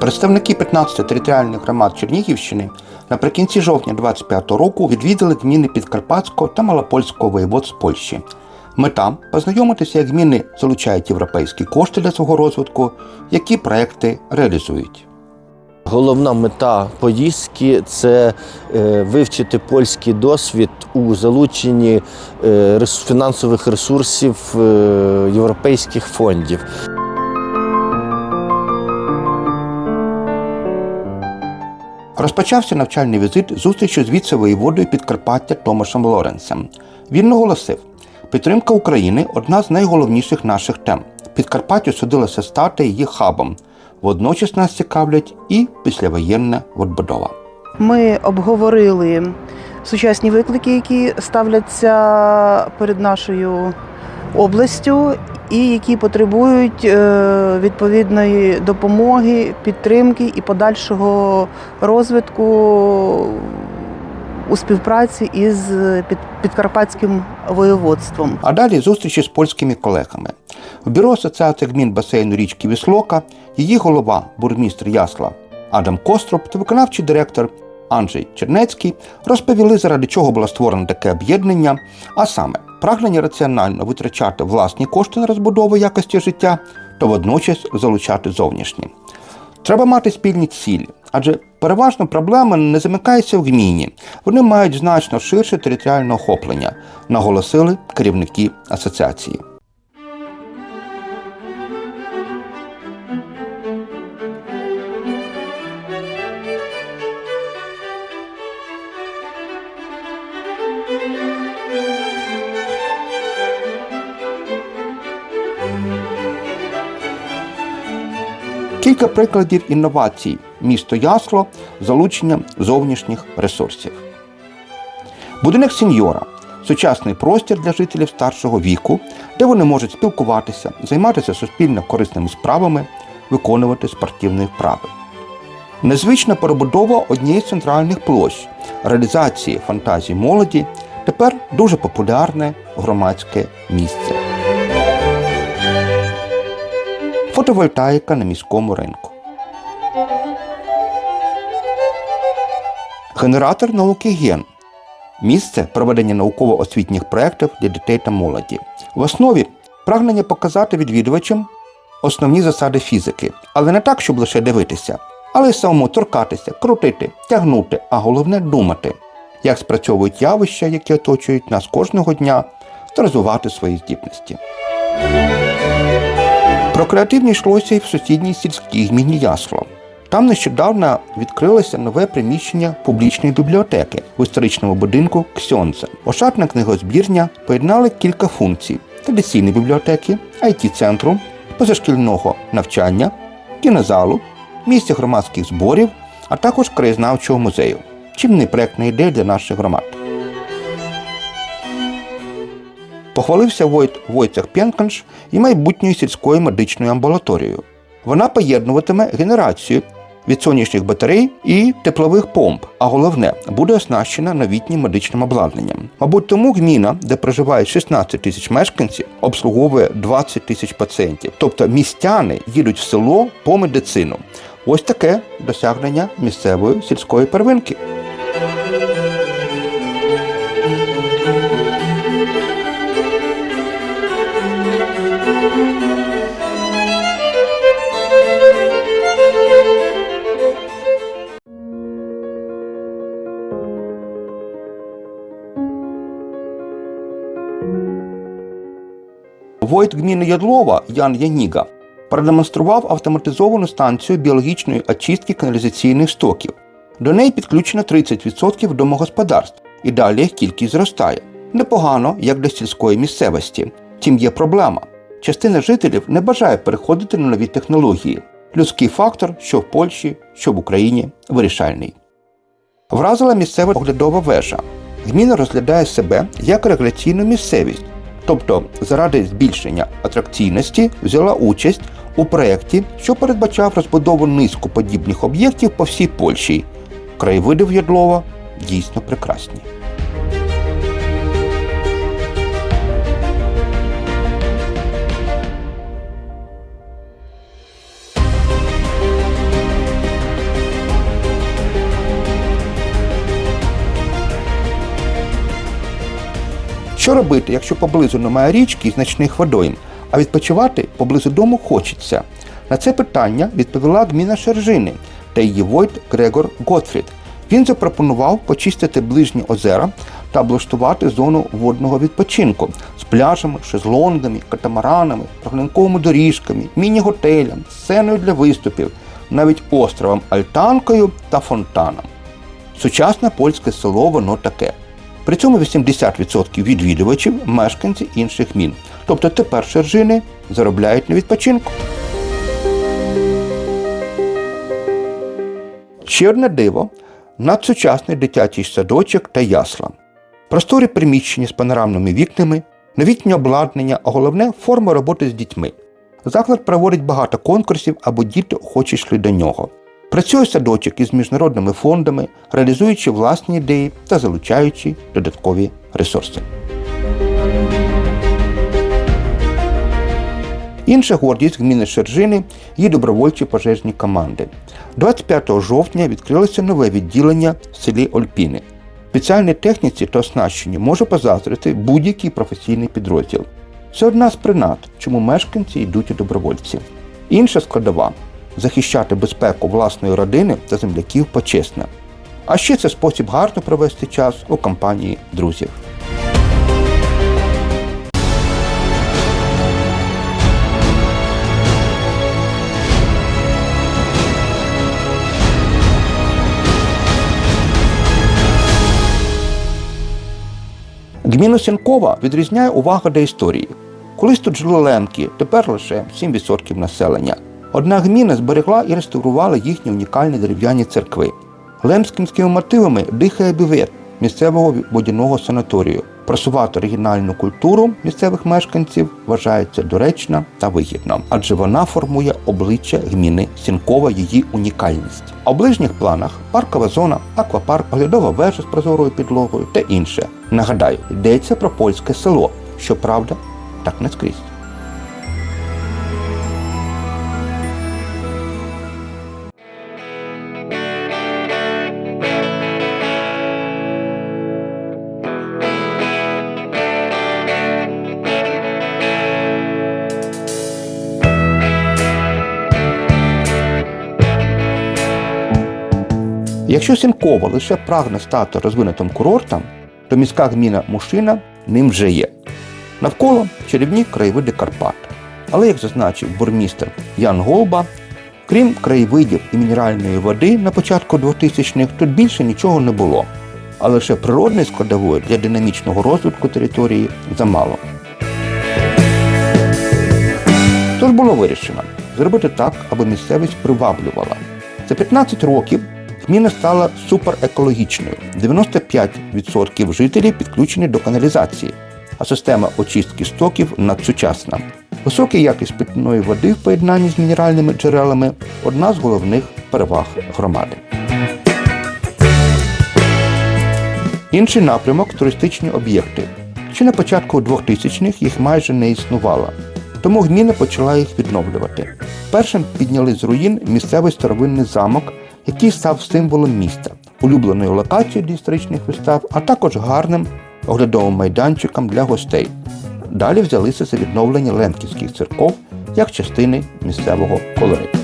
Представники 15 територіальних громад Чернігівщини наприкінці жовтня 25 року відвідали гміни Підкарпатського та Малопольського воєводств Польщі. Мета познайомитися, як гміни залучають європейські кошти для свого розвитку, які проекти реалізують. Головна мета поїздки це е, вивчити польський досвід у залученні е, фінансових ресурсів е, європейських фондів. Розпочався навчальний візит зустрічі з віце-воєводою Підкарпаття Томашем Лоренцем. Він наголосив, підтримка України одна з найголовніших наших тем. Підкарпаттю судилося стати її хабом. Водночас нас цікавлять і післявоєнна відбудова. Ми обговорили сучасні виклики, які ставляться перед нашою областю, і які потребують е, відповідної допомоги, підтримки і подальшого розвитку у співпраці із Під- Підкарпатським воєводством. А далі зустрічі з польськими колегами. В бюро Асоціації гмін басейну річки Віслока її голова, бурмістр Ясла Адам Коструб та виконавчий директор Анджей Чернецький розповіли, заради чого було створено таке об'єднання, а саме прагнення раціонально витрачати власні кошти на розбудову якості життя та водночас залучати зовнішні. Треба мати спільні цілі, адже переважно проблеми не замикаються в гміні. Вони мають значно ширше територіальне охоплення, наголосили керівники асоціації. Кілька прикладів інновацій місто Ясло з залученням зовнішніх ресурсів. Будинок сеньора сучасний простір для жителів старшого віку, де вони можуть спілкуватися, займатися суспільно корисними справами, виконувати спортивні вправи. Незвична перебудова однієї з центральних площ, реалізації фантазій молоді тепер дуже популярне громадське місце. Фотовольтаїка на міському ринку. Генератор науки ген. Місце проведення науково-освітніх проєктів для дітей та молоді. В основі прагнення показати відвідувачам основні засади фізики, але не так, щоб лише дивитися, але й самому торкатися, крутити, тягнути, а головне думати, як спрацьовують явища, які оточують нас кожного дня, та розвивати свої здібності. Про креативні йшлося і в сусідній сільській гміні Ясло. Там нещодавно відкрилося нове приміщення публічної бібліотеки в історичному будинку Ксьонце. Ошатна книгозбірня поєднали кілька функцій: традиційної бібліотеки, it центру позашкільного навчання, кінозалу, місця громадських зборів, а також краєзнавчого музею. Чим не проєктна ідея для наших громад. Похвалився Войт Войцех Пенканш і майбутньою сільською медичною амбулаторією. Вона поєднуватиме генерацію від сонячних батарей і теплових помп, а головне буде оснащена новітнім медичним обладнанням. Мабуть, тому гміна, де проживає 16 тисяч мешканців, обслуговує 20 тисяч пацієнтів. Тобто містяни їдуть в село по медицину. Ось таке досягнення місцевої сільської первинки. Войт гміни Ядлова Ян Яніга продемонстрував автоматизовану станцію біологічної очистки каналізаційних стоків. До неї підключено 30% домогосподарств, і далі їх кількість зростає. Непогано, як для сільської місцевості. Втім, є проблема. Частина жителів не бажає переходити на нові технології. Людський фактор, що в Польщі, що в Україні, вирішальний. Вразила місцева оглядова вежа. Гміна розглядає себе як регуляційну місцевість, тобто заради збільшення атракційності взяла участь у проєкті, що передбачав розбудову низку подібних об'єктів по всій Польщі. Краєвиди в Ядлова дійсно прекрасні. Що робити, якщо поблизу немає річки і значних водойм, а відпочивати поблизу дому хочеться? На це питання відповіла гміна Шержини та її войт Грегор Готфрід. Він запропонував почистити ближні озера та облаштувати зону водного відпочинку з пляжами, шезлонгами, катамаранами, прогулянковими доріжками, міні-готелем, сценою для виступів, навіть островом Альтанкою та фонтаном. Сучасне польське село воно таке. При цьому 80% відвідувачів мешканці інших мін. Тобто тепер шержини заробляють на відпочинку. Ще одне диво надсучасний дитячий садочок та ясла. Просторі приміщення з панорамними вікнами, новітнє обладнання, а головне форма роботи з дітьми. Заклад проводить багато конкурсів, або діти охочі йшли до нього. Працює садочок із міжнародними фондами, реалізуючи власні ідеї та залучаючи додаткові ресурси. Інша гордість гміни Шержини є добровольчі пожежні команди. 25 жовтня відкрилося нове відділення в селі Ольпіни. Спеціальній техніці та оснащенню може позаздрити будь-який професійний підрозділ. Це одна з принад, чому мешканці йдуть у добровольці. Інша складова захищати безпеку власної родини та земляків почесно. А ще це спосіб гарно провести час у компанії друзів. Гміну Сінкова відрізняє увага до історії. Колись тут жили ленки, тепер лише 7% населення. Одна гміна зберегла і реставрувала їхні унікальні дерев'яні церкви. Лемськими мотивами дихає бювет місцевого водяного санаторію. Просувати оригінальну культуру місцевих мешканців вважається доречно та вигідно, адже вона формує обличчя гміни Сінкова, її унікальність. А в ближніх планах паркова зона, аквапарк, оглядова вежа з прозорою підлогою та інше. Нагадаю, йдеться про польське село, щоправда, так не скрізь. Якщо Сінково лише прагне стати розвинутим курортом, то міська гміна Мушина ним вже є. Навколо чарівні краєвиди Карпат. Але, як зазначив бурмістр Ян Голба, крім краєвидів і мінеральної води на початку 2000-х, тут більше нічого не було. А лише природної складової для динамічного розвитку території замало. Тож було вирішено зробити так, аби місцевість приваблювала. За 15 років Гміна стала суперекологічною. 95% жителів підключені до каналізації, а система очистки стоків надсучасна. Висока якість питної води в поєднанні з мінеральними джерелами одна з головних переваг громади. Інший напрямок туристичні об'єкти. Ще на початку 2000-х їх майже не існувало, тому гміна почала їх відновлювати. Першим підняли з руїн місцевий старовинний замок, який став символом міста, улюбленою локацією для історичних вистав, а також гарним оглядовим майданчиком для гостей. Далі взялися за відновлення лемківських церков як частини місцевого колориту.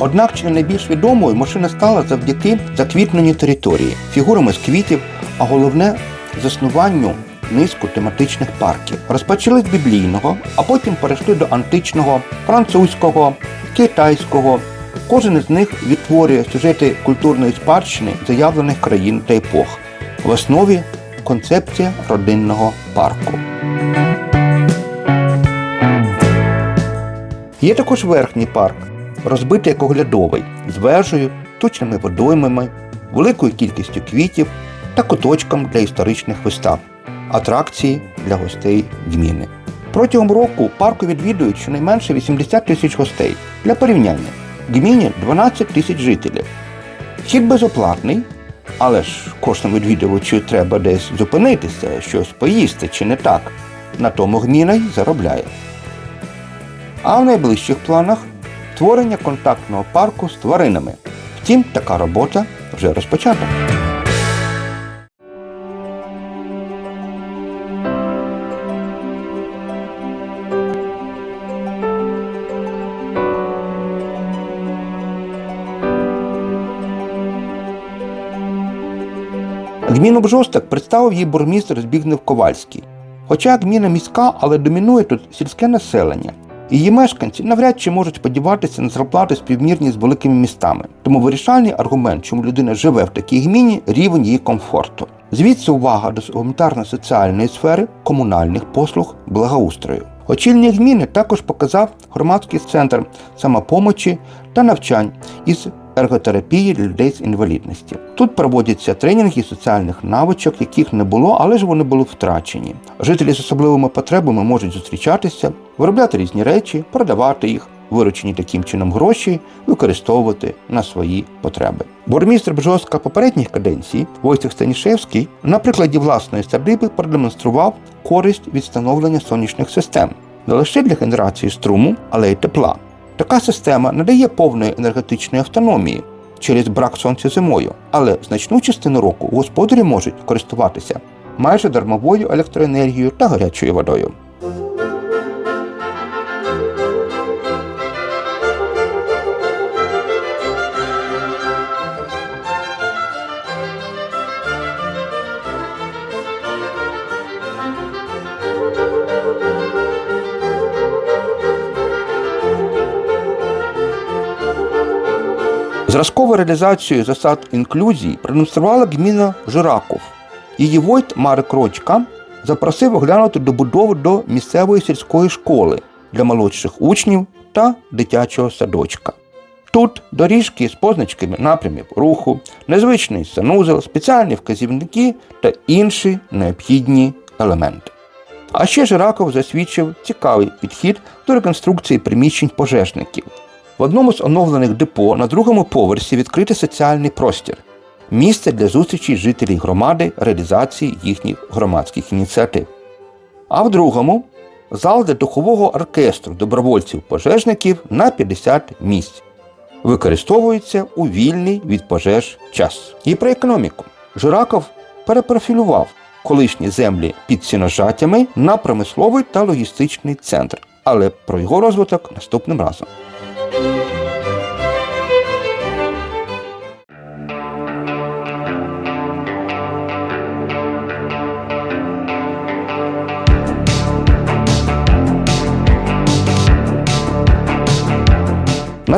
Однак чи не найбільш відомою машина стала завдяки заквітненню території, фігурами з квітів, а головне заснуванню низку тематичних парків. Розпочали з біблійного, а потім перейшли до античного, французького, китайського. Кожен із них відтворює сюжети культурної спадщини заявлених країн та епох. В основі концепція родинного парку. Є також верхній парк, розбитий як оглядовий, з вежею, точними водоймами, великою кількістю квітів та куточком для історичних вистав, атракції для гостей гміни. Протягом року парку відвідують щонайменше 80 тисяч гостей. Для порівняння, гміні 12 тисяч жителів. Вхід безоплатний, але ж кожному відвідувачу треба десь зупинитися, щось поїсти чи не так. На тому гміна й заробляє. А в найближчих планах створення контактного парку з тваринами. Втім, така робота вже розпочата. Гміну Бжосток представив її бурмістр Збігнев Ковальський. Хоча гміна міська, але домінує тут сільське населення. Її мешканці навряд чи можуть сподіватися на зарплати співмірні з великими містами. Тому вирішальний аргумент, чому людина живе в такій гміні, рівень її комфорту. Звідси увага до гуманітарно-соціальної сфери, комунальних послуг, благоустрою. Очільник гміни також показав громадський центр самопомочі та навчань із ерготерапії для людей з інвалідністю. Тут проводяться тренінги соціальних навичок, яких не було, але ж вони були втрачені. Жителі з особливими потребами можуть зустрічатися, виробляти різні речі, продавати їх, виручені таким чином гроші, використовувати на свої потреби. Бурмістр Бжоска попередніх каденцій Войцех Станішевський на прикладі власної садиби продемонстрував користь від встановлення сонячних систем не лише для генерації струму, але й тепла. Така система не дає повної енергетичної автономії через брак сонця зимою, але значну частину року господарі можуть користуватися майже дармовою електроенергією та гарячою водою. Зразкову реалізацію засад інклюзії продемонструвала гміна Жираков. Її войт Марик Рочка запросив оглянути добудову до місцевої сільської школи для молодших учнів та дитячого садочка. Тут доріжки з позначками напрямів руху, незвичний санузел, спеціальні вказівники та інші необхідні елементи. А ще Жираков засвідчив цікавий підхід до реконструкції приміщень пожежників. В одному з оновлених депо на другому поверсі відкритий соціальний простір місце для зустрічі жителів громади, реалізації їхніх громадських ініціатив. А в другому зал для духового оркестру добровольців-пожежників на 50 місць. Використовується у вільний від пожеж час. І про економіку. Жираков перепрофілював колишні землі під сіножаттями на промисловий та логістичний центр. Але про його розвиток наступним разом.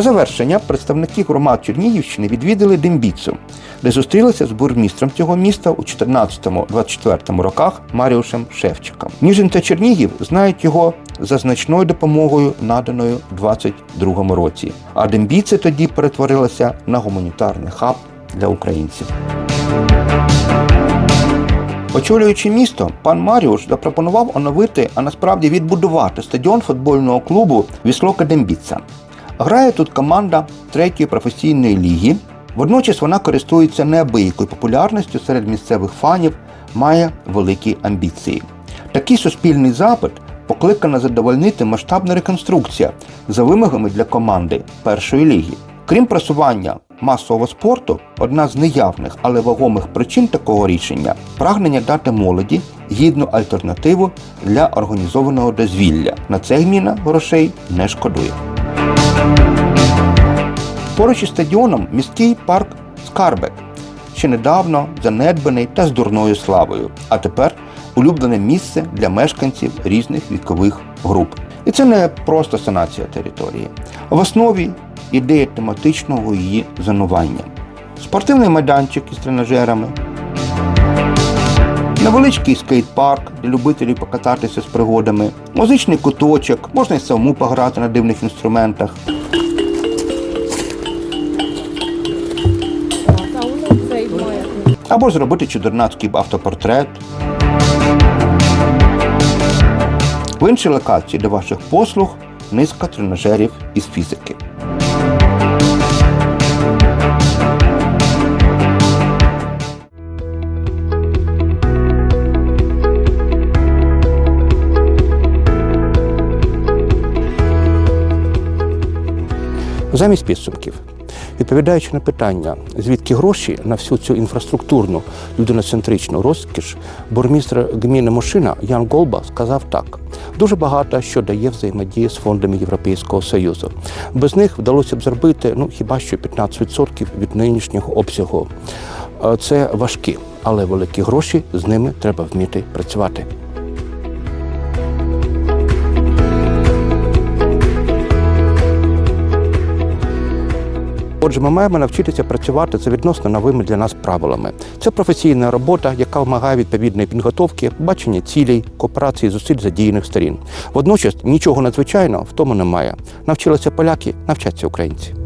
На завершення представники громад Чернігівщини відвідали Дембіцу, де зустрілися з бурмістром цього міста у 14-24 роках Маріушем Шевчиком. Ніжин та Чернігів знають його за значною допомогою, наданою у 22 році. А Дембіце тоді перетворилася на гуманітарний хаб для українців. Очолюючи місто, пан Маріуш запропонував оновити, а насправді відбудувати стадіон футбольного клубу Віслока Дембіца. Грає тут команда третьої професійної ліги. Водночас вона користується неабиякою популярністю серед місцевих фанів, має великі амбіції. Такий суспільний запит покликана задовольнити масштабна реконструкція за вимогами для команди першої ліги. Крім просування масового спорту, одна з неявних, але вагомих причин такого рішення прагнення дати молоді гідну альтернативу для організованого дозвілля. На це гміна грошей не шкодує. Поруч із стадіоном міський парк Скарбек, ще недавно занедбаний та з дурною славою, а тепер улюблене місце для мешканців різних вікових груп. І це не просто санація території. В основі ідея тематичного її зонування. Спортивний майданчик із тренажерами, невеличкий скейт-парк для любителів покататися з пригодами, музичний куточок, можна й самому пограти на дивних інструментах. Або зробити чудернацький автопортрет. В іншій локації для ваших послуг низка тренажерів із фізики. Замість підсумків, відповідаючи на питання, звідки гроші на всю цю інфраструктурну людиноцентричну розкіш, бурмістр гміни Мушина Ян Голба сказав так: дуже багато що дає взаємодія з фондами Європейського Союзу. Без них вдалося б зробити ну хіба що 15% від нинішнього обсягу. Е, Це важкі, але великі гроші з ними треба вміти працювати. Отже, ми маємо навчитися працювати за відносно новими для нас правилами. Це професійна робота, яка вимагає відповідної підготовки, бачення цілей, кооперації зусиль задіяних сторін. Водночас нічого надзвичайного в тому немає. Навчилися поляки, навчаться українці.